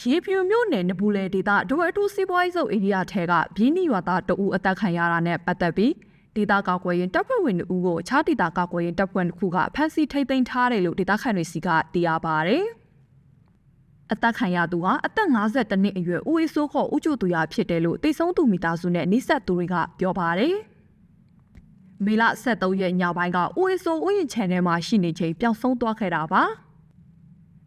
ရေဖြူမြို့နယ်နဘူးလေဒေသဒိုအတူစီးပွားရေးစုပ်ဧရိယာထဲကဘင်းနီရွာသားတဦးအသက်ခံရတာနဲ့ပတ်သက်ပြီးဒေသကောက်ွယ်ရင်တပ်ဖွဲ့ဝင်တို့ကိုအခြားဒေသကောက်ွယ်ရင်တပ်ဖွဲ့တစ်ခုကဖမ်းဆီးထိန်းသိမ်းထားတယ်လို့ဒေသခံတွေစီကသိရပါဗျ။အသက်ခံရသူကအသက်52နှစ်အရွယ်ဦးအေးစိုးခေါ်ဦးကျိုသူရဖြစ်တယ်လို့တိတ်ဆုံးသူမိသားစုနဲ့နှိဆက်သူတွေကပြောပါတယ်။မေလ23ရက်ညပိုင်းကဦးအေးစိုးဦးရင်ချန်ထဲမှာရှိနေချိန်ပျောက်ဆုံးသွားခဲ့တာပါ။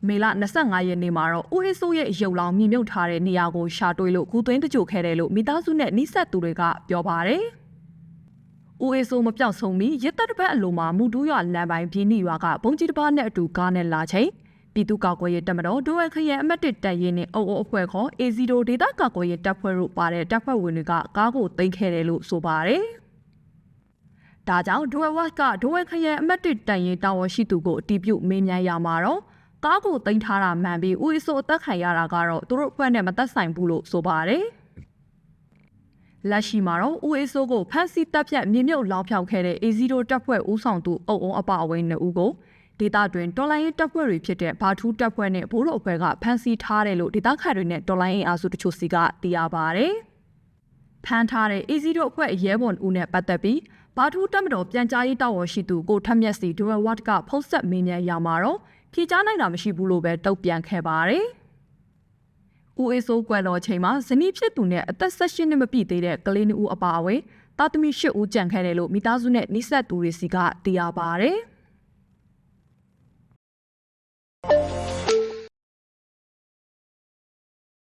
မေလ25ရက်နေ့မှာတော့ဦးအေးစိုးရဲ့ရုပ်လောင်မြင်မြုပ်ထားတဲ့နေရာကိုရှာတွေ့လို့ဂူသွင်းတကြိုခဲ့တယ်လို့မိသားစုနဲ့နှိဆက်သူတွေကပြောပါတယ်။ဦးအေးစိုးမပြောက်ဆုံးမီရစ်သက်တစ်ပတ်အလိုမှာမူတူးရွာလမ်းပိုင်းပြင်းနီရွာကဘုံကြီးတစ်ပါးနဲ့အတူကားနဲ့လာချိန်ပြည်သူ့ကောက်ကွယ်ရေးတပ်မတော်ဒိုဝဲခရဲအမတ်တစ်တပ်ရင်းနဲ့အုပ်အုပ်အဖွဲ့ခေါ် A0 ဒေသကောက်ကွယ်ရေးတပ်ဖွဲ့တို့ပါတဲ့တပ်ဖွဲ့ဝင်တွေကကားကိုသိမ်းခဲ့တယ်လို့ဆိုပါတယ်။ဒါကြောင့်ဒိုဝဲဝတ်ကဒိုဝဲခရဲအမတ်တစ်တပ်ရင်းတာဝန်ရှိသူကိုအတီးပြုတ်မေးမြန်းရမှာတော့ ကားကိုသိမ်းထားတာမှန်ပြီးဦးအေးစိုးအသက်ခံရတာကတော့သူတို့အဖွဲ့နဲ့မသက်ဆိုင်ဘူးလို့ဆိုပါတယ်။လက်ရှိမှာတော့ဦးအေးစိုးကိုဖမ်းဆီးတပ်ဖြတ်မြေမြုပ်လောင်ဖြောက်ခဲ့တဲ့ A0 တပ်ဖွဲ့ဦးဆောင်သူအုပ်အုံအပအဝင်းနှစ်ဦးကိုဒေသတွင်တော်လိုင်းရေးတပ်ဖွဲ့တွေဖြစ်တဲ့ဘာထူးတပ်ဖွဲ့နဲ့ဘိုးတော်အဖွဲ့ကဖမ်းဆီးထားတယ်လို့ဒေသခံတွေနဲ့တော်လိုင်းရေးအားစုတချို့စီကသိရပါဗျ။ဖမ်းထားတဲ့ A0 အဖွဲ့အရဲဘော်ဦးနဲ့ပတ်သက်ပြီးဘာထူးတပ်မတော်ပြန်ကြားရေးတာဝန်ရှိသူကိုထက်မြက်စီဒိုဝဲဝတ်ကဖုတ်ဆက်မင်းမြန်ရမှာတော့ ဖြေချနိုင်တာမရှိဘူးလို့ပဲတုံ့ပြန်ခဲ့ပါတယ်။ဦးအေးစိုးကွယ်တော်ချိန်မှာဇနီးဖြစ်သူနဲ့အသက်16နှစ်မပြည့်သေးတဲ့ကလေးနှစ်ဦးအပါအဝင်တာသမီ8ဦးကြံခဲ့တယ်လို့မိသားစုနဲ့နှိဆက်သူတွေစီကသိရပါတယ်။